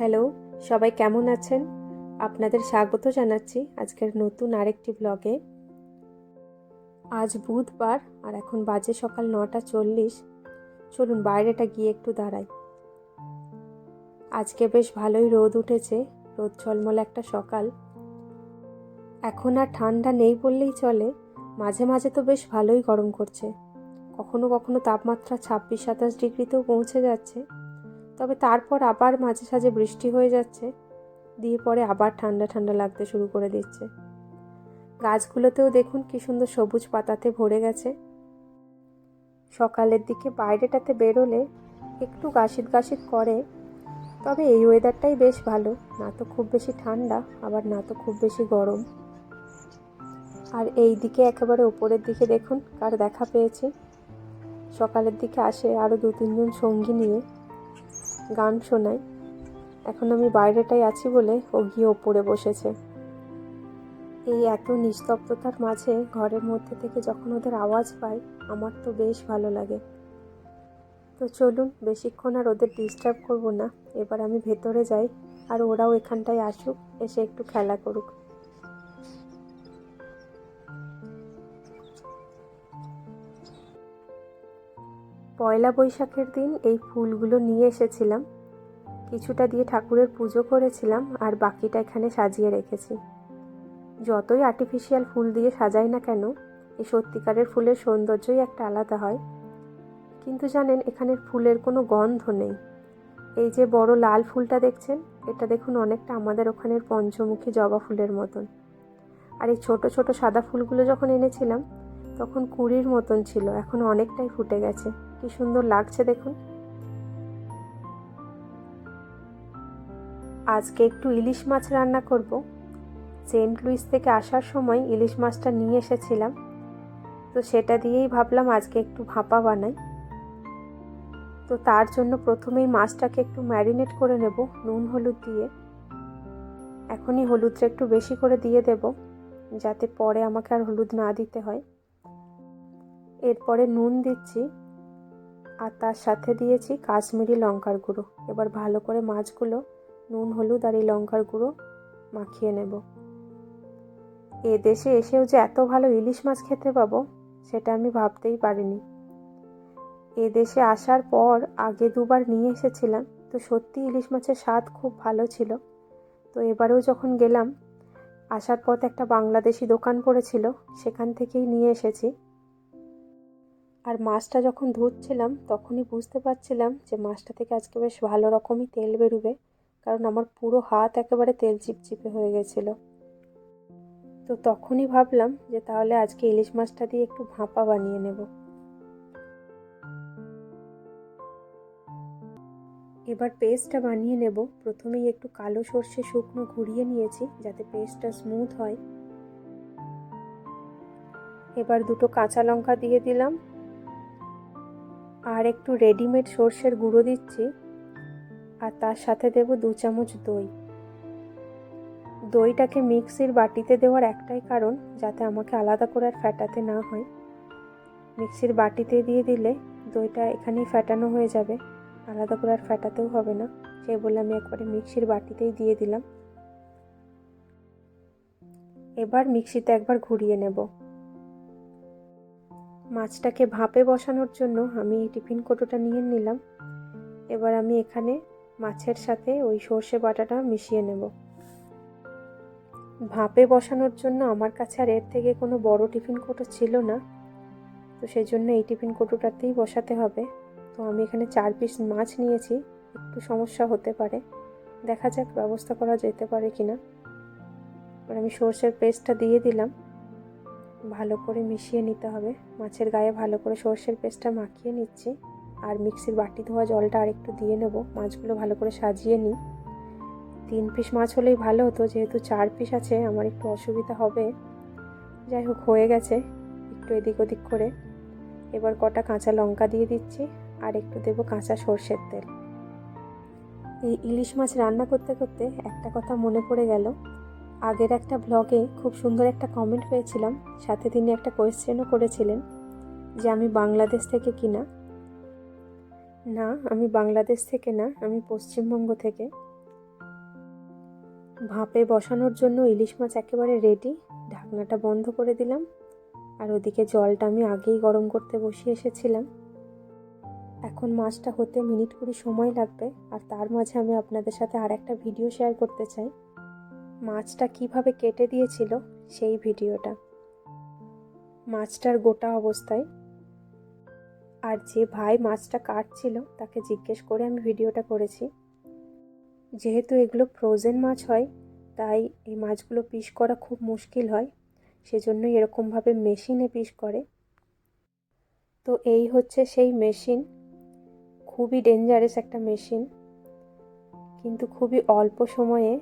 Hello, সবাই কেমন আছেন? আপনাদের স্বাগত জানাচ্ছি আজকের নতুন আরেকটি ব্লগে আজ বুধবার আর এখন বাজে সকাল নটা চল্লিশ। চলুন বাইরেটা গিয়ে একটু দাঁড়াই। আজকে বেশ ভালোই রোদ উঠেছে, রোদ ঝলমলে একটা সকাল। এখন আর ঠান্ডা নেই বললেই চলে, মাঝে মাঝে তো বেশ ভালোই গরম করছে। কখনো কখনো তাপমাত্রা ছাব্বিশ সাতাশ ডিগ্রিতেও পৌঁছে যাচ্ছে। তবে তারপর আবার মাঝে সাঝে বৃষ্টি হয়ে যাচ্ছে। দিয়ে পরে আবার ঠান্ডা ঠান্ডা লাগতে শুরু করে দিচ্ছে। গাছগুলোতেও দেখুন কি সুন্দর সবুজ পাতাতে ভরে গেছে। সকালের দিকে বাইরেটাতে বেরোলে একটু গাছিত গাছিত করে, তবে এই ওয়েদারটাই বেশ ভালো। না তো খুব বেশি ঠান্ডা, আবার না তো খুব বেশি গরম। আর এই দিকে একেবারে ওপরের দিকে দেখুন কার দেখা পেয়েছে। সকালের দিকে আসে আরও দু তিনজন সঙ্গী নিয়ে। গান শোনায়। এখন আমি বাইরেটাই আছি বলে ও গিয়ে ওপরে বসেছে। এই এত নিস্তব্ধতার মাঝে ঘরের মধ্যে থেকে যখন ওদের আওয়াজ পাই, আমার তো বেশ ভালো লাগে। তো চলুন, বেশিক্ষণ আর ওদের ডিস্টার্ব করব না। এবার আমি ভেতরে যাই আর ওরাও এখানটায় আসুক, এসে একটু খেলা করুক। পয়লা বৈশাখের দিন এই ফুলগুলো নিয়ে এসেছিলাম। কিছুটা দিয়ে ঠাকুরের পুজো করেছিলাম আর বাকিটা এখানে সাজিয়ে রেখেছি। যতই আর্টিফিশিয়াল ফুল দিয়ে সাজাই না কেন, এই সত্যিকারের ফুলের সৌন্দর্যই একটা আলাদা হয়। কিন্তু জানেন, এখানের ফুলের কোনো গন্ধ নেই। এই যে বড় লাল ফুলটা দেখছেন, এটা দেখুন অনেকটা আমাদের ওখানের পঞ্চমুখী জবা ফুলের মতন। আর এই ছোট ছোট সাদা ফুলগুলো যখন এনেছিলাম তখন কুড়ির মতন ছিল, এখন অনেকটাই ফুটে গেছে। কি সুন্দর লাগছে দেখুন। আজকে একটু ইলিশ মাছ রান্না করব। সেন্ট লুইস থেকে আসার সময় ইলিশ মাছটা নিয়ে এসেছিলাম। তো সেটা দিয়েই ভাবলাম আজকে একটু ভাপা বানাই। তো তার জন্য প্রথমেই মাছটাকে একটু ম্যারিনেট করে নেব, নুন, হলুদ দিয়ে। এখনই হলুদটা একটু বেশি করে দিয়ে দেব, যাতে পরে আমাকে আর হলুদ না দিতে হয়। এরপরে নুন দিচ্ছি আর তার সাথে দিয়েছি কাশ্মীরি লঙ্কার গুঁড়ো। এবার ভালো করে মাছগুলো নুন, হলুদ আর এই লঙ্কার গুঁড়ো মাখিয়ে নেব। এ দেশে এসেও যে এত ভালো ইলিশ মাছ খেতে পাবো, সেটা আমি ভাবতেই পারিনি। এ দেশে আসার পর আগে দুবার নিয়ে এসেছিলাম, তো সত্যি ইলিশ মাছের স্বাদ খুব ভালো ছিল। তো এবারেও যখন গেলাম, আসার পথ একটা বাংলাদেশি দোকান পড়েছিল, সেখান থেকেই নিয়ে এসেছি। আর মাছটা যখন ধুচ্ছিলাম তখনই বুঝতে পারছিলাম যে মাছটা থেকে আজকে বেশ ভালো রকমই তেল বেরোবে, কারণ আমার পুরো হাত একেবারে তেল চিপচিপে হয়ে গেছিল। তো তখনই ভাবলাম যে তাহলে আজকে ইলিশ মাছটা দিয়ে একটু ভাপা বানিয়ে নেব। এবার পেস্টটা বানিয়ে নেব। প্রথমেই একটু কালো সর্ষে শুকনো ঘুরিয়ে নিয়েছি, যাতে পেস্টটা স্মুথ হয়। এবার দুটো কাঁচা লঙ্কা দিয়ে দিলাম। আর একটু রেডিমেড সর্ষের গুঁড়ো দিচ্ছি, আর তার সাথে দেব দু চামচ দই। দইটাকে মিক্সির বাটিতে দেওয়ার একটাই কারণ, যাতে আমাকে আলাদা করে আর ফ্যাটাতে না হয়। মিক্সির বাটিতে দিয়ে দিলে দইটা এখানেই ফ্যাটানো হয়ে যাবে, আলাদা করে আর ফ্যাটাতেও হবে না। সেই বলে আমি একবারে মিক্সির বাটিতেই দিয়ে দিলাম। এবার মিক্সিতে একবার ঘুরিয়ে নেব। মাছটাকে ভাপে বসানোর জন্য আমি এই টিফিন কোটোটা নিয়ে নিলাম। এবার আমি এখানে মাছের সাথে ওই সর্ষে বাটাটা মিশিয়ে নেব। ভাপে বসানোর জন্য আমার কাছে আর এর থেকে কোনো বড় টিফিন কোটো ছিল না। তো সেই জন্য এই টিফিন কোটোটাতেই বসাতে হবে। তো আমি এখানে চার পিস মাছ নিয়েছি, একটু সমস্যা হতে পারে। দেখা যাক ব্যবস্থা করা যেতে পারে কি না আমি সর্ষের পেস্টটা দিয়ে দিলাম। ভালো করে মিশিয়ে নিতে হবে। মাছের গায়ে ভালো করে সর্ষের পেস্টটা মাখিয়ে নিচ্ছি। আর মিক্সির বাটি ধোয়া জলটা আরেকটু দিয়ে নেব। মাছগুলো ভালো করে সাজিয়ে নিই। তিন পিস মাছ হলেই ভালো হতো, যেহেতু চার পিস আছে, আমার একটু অসুবিধা হবে। যাই হোক, হয়ে গেছে একটু এদিক ওদিক করে। এবার কটা কাঁচা লঙ্কা দিয়ে দিচ্ছি, আর একটু দেবো কাঁচা সর্ষের তেল। এই ইলিশ মাছ রান্না করতে করতে একটা কথা মনে পড়ে গেল। আগের একটা ব্লগে খুব সুন্দর একটা কমেন্ট পেয়েছিলাম। সাথে তিনি একটা কোয়েশ্চেনও করেছিলেন যে আমি বাংলাদেশ থেকে কিনা? না, আমি বাংলাদেশ থেকে না, আমি পশ্চিমবঙ্গ থেকে। ভাপে বসানোর জন্য ইলিশ মাছ একেবারে রেডি ঢাকনাটা বন্ধ করে দিলাম। আর ওদিকে জলটা আমি আগেই গরম করতে বসিয়ে এসেছিলাম। এখন মাছটা হতে মিনিট কুড়ি সময় লাগবে, আর তার মাঝে আমি আপনাদের সাথে আর একটা ভিডিও শেয়ার করতে চাই। মাছটা কীভাবে কেটে দিয়েছিল সেই ভিডিওটা। মাছটার গোটা অবস্থায়। আর যে ভাই মাছটা কাটছিল, তাকে জিজ্ঞেস করে আমি ভিডিওটা করেছি। যেহেতু এগুলো ফ্রোজেন মাছ হয়, তাই এই মাছগুলো পিস করা খুব মুশকিল হয়, সেজন্যই এরকমভাবে মেশিনে পিস করে। তো এই হচ্ছে সেই মেশিন খুবই ডেঞ্জারাস একটা মেশিন কিন্তু খুবই অল্প সময়ে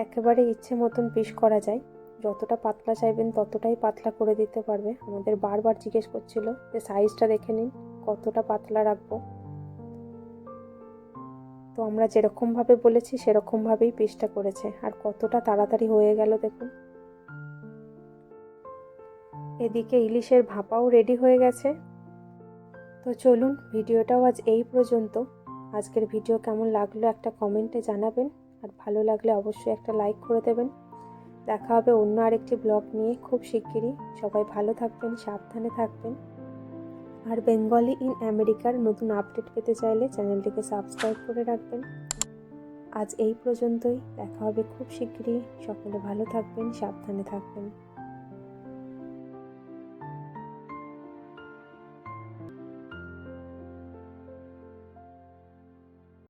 একেবারে ইচ্ছে মতন পিস করা যায়। যতটা পাতলা চাইবেন ততটাই পাতলা করে দিতে পারবে। আমাদের বারবার জিজ্ঞেস করছিল যে সাইজটা দেখে নিন, কতটা পাতলা রাখব। তো আমরা যেরকমভাবে বলেছি সেরকমভাবেই পিসটা করেছে। আর কতটা তাড়াতাড়ি হয়ে গেল দেখুন। এদিকে ইলিশের ভাপাও রেডি হয়ে গেছে। তো চলুন, ভিডিওটাও আজ এই পর্যন্ত। আজকের ভিডিও কেমন লাগল একটা কমেন্টে জানাবেন। আর ভালো লাগলে অবশ্যই একটা লাইক করে দেবেন। দেখা হবে অন্য আরেকটি ব্লগ নিয়ে খুব শিগগিরই। সবাই ভালো থাকবেন, সাবধানে থাকবেন। আর বেঙ্গলি ইন আমেরিকার নতুন আপডেট পেতে চাইলে চ্যানেলটিকে সাবস্ক্রাইব করে রাখবেন। আজ এই পর্যন্তই। দেখা হবে খুব শিগগিরই। সকলে ভালো থাকবেন, সাবধানে থাকবেন।